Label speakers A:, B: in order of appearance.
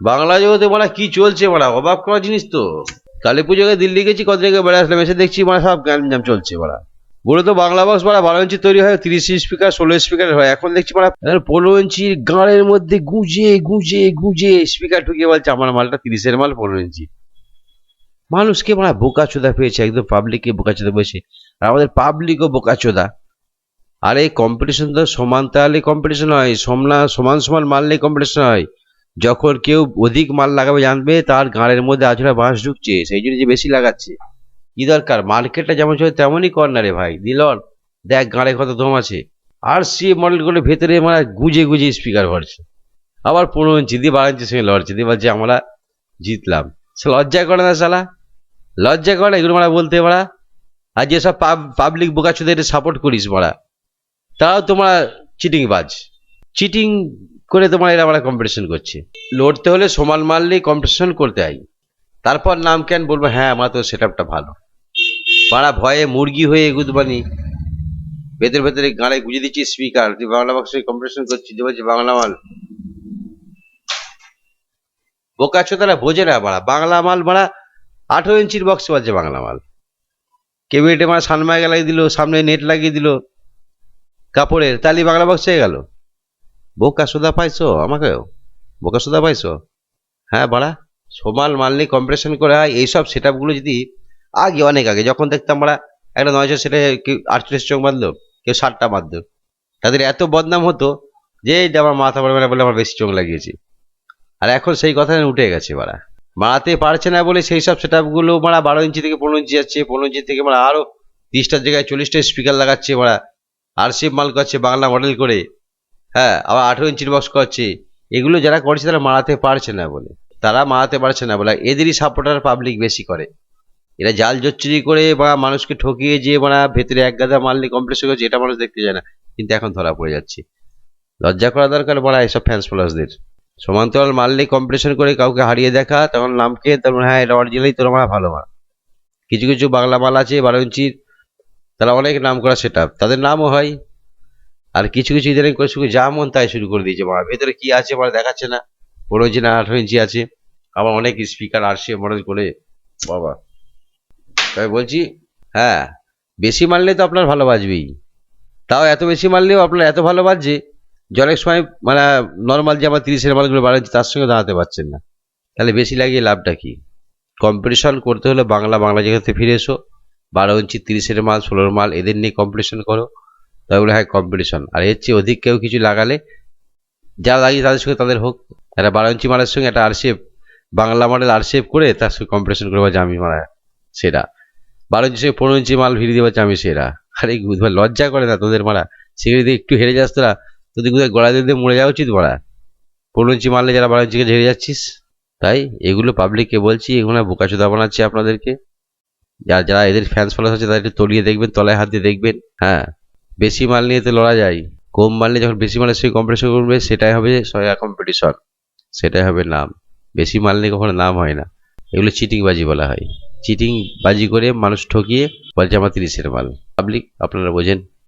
A: বাংলা জগতে মানে কি চলছে মানে অবাক করা জিনিস তো। কালী পুজোকে দিল্লি গেছি কত জায়গায় বেড়ে আসলাম, এসে দেখছি মানে সব গ্যাঞ্জাম চলছে মারা বলে তো বাংলা বক্স মারা বারো ইঞ্চি তৈরি হয়, তিরিশ স্পিকার ষোলো স্পিকার হয়। এখন দেখছি মারা পনেরো ইঞ্চির গাঁড়ের মধ্যে গুঁজে গুঁজে গুঁজে স্পিকার ঢুকিয়ে বলছে, আমার মালটা তিরিশের মাল, পনেরো ইঞ্চি। মানুষকে মানে বোকাচোদা পেয়েছে, একদম পাবলিককে বোকাচোদা পেয়েছে। আর আমাদের পাবলিকও বোকাচোদা। আর এই কম্পিটিশন তো সমান তাহলে কম্পিটিশন হয় সমনা সমান সমান মারলে কম্পিটিশন হয়। যখন কেউ অধিক মাল লাগাবে জানবে, তার গাঁড়ের মধ্যে আজরা বাঁশ ঢুকছে, সেই জন্য যে বেশি লাগাচ্ছে। কি দরকার? মার্কেটটা যেমন চলে, তেমনই কর না রে ভাই। দিলন, দেখ গাঁড়ে কত দম আছে। আর সি মডেলগুলো ভেতরে মানে গুজে গুজে স্পিকার ভরছে। আবার পনেরো ইঞ্চি দিয়ে বারো ইঞ্চির সঙ্গে লড়ছে। দিয়ে বলছে, আমরা জিতলাম। সে লজ্জা করে না শালা? লজ্জা করে না? এগুলো মারা বলতে মারা? আর যেসব পাবলিক বোকাচোদের সাপোর্ট করিস মারা। তারাও তোমরা চিটিং বাজ। চিটিং করে তোমার এরা আমরা কম্পিটিশন করছে। লড়তে হলে সমান মারলেই কম্পিটিশন করতে হয়। তারপর নাম কেন বলব? হ্যাঁ আমার তো সেট আপটা ভালো। পাড়া ভয়ে মুরগি হয়ে এগুদবানি ভেতরে ভেতরে গাড়ে গুঁজে দিচ্ছি স্পিকার তুই বাংলা বক্সে কম্পিটিশন করছিস, যে বলছে বাংলা মাল। বোকাচ্ছ তারা বোঝে না বাড়া। বাংলা মাল বাড়া, আঠেরো ইঞ্চির বক্স বাজছে বাংলা মাল। কেবিনেটে মানে সানমাইকা লাগিয়ে দিল, সামনে নেট লাগিয়ে দিল। কাপড়ের, তালি বাংলা বক্স হয়ে গেল। বোকা সোদা পাইছো আমাকেও? বোকা সোদা পাইছো? হ্যাঁ বাড়া। সমাল মানলি কম্পিটিশন করে হয় এইসব সেট আপগুলো যদি আগে, অনেক আগে, যখন দেখতাম আমরা একটা নয়শো সেটে কেউ আটচল্লিশ চোখ বাঁধলো, কেউ ষাটটা বাঁধলো। তাদের এত বদনাম হতো যে এইটা আমার মাথা পড়বে না বলে আমার বেশি চোখ লাগিয়েছি। আর এখন সেই কথা উঠে গেছে বাড়া। মারাতে পারছে না বলে সেই সব সেট আপগুলো মারা বারো ইঞ্চি থেকে পনেরো ইঞ্চি যাচ্ছে, পনেরো ইঞ্চি থেকে মারা আরও তিরিশটার জায়গায় চল্লিশটা স্পিকার লাগাচ্ছে মারা আরসিএফ মাল করছে বাংলা মডেল করে। হ্যাঁ আবার আঠেরো ইঞ্চির বক্স করছে এগুলো যারা করছে তারা মারাতে পারছে না বলে। তারা মারাতে পারছে না বলে এদেরই সাপোর্টার পাবলিক বেশি করে। এরা জাল জচ্চুরি করে বা মানুষকে ঠকিয়ে যে মানে ভেতরে এক গাদা মারলে কম্পিটিশন করছে এটা মানুষ দেখতে যায় না। কিন্তু এখন ধরা পড়ে যাচ্ছে। লজ্জা করা দরকার বলা এইসব ফ্যান্স ফলোয়ার্সদের সমান্তরাল মারলে কম্পিটিশন করে কাউকে হারিয়ে দেখা, তখন নামকে তখন হ্যাঁ এটা অরিজিনালি তোর মারা ভালো মাল। কিছু কিছু বাংলা মাল আছে, বারো ইঞ্চির। তারা অনেক নাম করা সেট তাদের নামও হয়। আর কিছু কিছু ইদানিং করে শুধু যা মন তাই শুরু করে দিয়েছে মারা ভেতরে কি আছে মারা দেখাচ্ছে না? পনেরো ইঞ্চি না আঠারো ইঞ্চি আছে। আবার অনেক স্পিকার আসছে মডেল করে বাবা। তাই বলছি হ্যাঁ বেশি মারলে তো আপনার ভালো বাজবেই। তাও এত বেশি মারলেও আপনার এত ভালো বাজছে যে অনেক সময় মানে নর্মাল যে আমার তিরিশের মালগুলো বাড়াচ্ছি, তার সঙ্গে দাঁড়াতে পারছেন না। তাহলে বেশি লাগিয়ে লাভটা কি? কম্পিটিশন করতে হলে বাংলা বাংলা জায়গাতে ফিরে এসো। বারো ইঞ্চি, তিরিশের মাল, ষোলোর মাল, এদের নিয়ে কম্পিটিশন করো। তাহলে হয় কম্পিটিশন আর এর চেয়ে অধিক কেউ কিছু লাগালে, যারা লাগিয়ে তাদের সঙ্গে তাদের হোক। একটা বারো ইঞ্চি মালের সঙ্গে একটা আরশেপ বাংলা মডেল আরশেপ করে তার সঙ্গে কম্পিটিশন করব যে মারা সেরা। বারো ইঞ্চি সঙ্গে পনেরো ইঞ্চি মাল ভিড়িয়ে দেবো আমি সেরা। আরে লজ্জা করে না তোদের মারা? সেগুলি একটু হেরে যাস তোরা, তোদের কোথায় গলা দিয়ে মরে যাওয়া উচিত মারা। পনেরো ইঞ্চি মারলে যারা বারো ইঞ্চিকে ঝেড়ে যাচ্ছিস, তাই এগুলো পাবলিককে বলছি, এগুলো বোকাচোদা বানাচ্ছি আপনাদেরকে। যারা যারা এদের ফ্যান্স ফলোয়ার্স আছে তাদের তলিয়ে দেখবেন, তলায় হাত দিয়ে দেখবেন হ্যাঁ। বেশি মাল নিয়ে তো লড়া যায়। কম মাল নিয়ে যখন বেশি মালের সঙ্গে কম্পিটিশন করবে, সেটাই হবে সয়া কম্পিটিশন সেটাই হবে নাম। বেশি মাল নিয়ে কখনো নাম হয় না। এগুলো চিটিংবাজি বলা হয়। চিটিংবাজি করে মানুষ ঠকিয়ে বলছে আমার তিরিশের মাল। পাবলিক, আপনারা বোঝেন।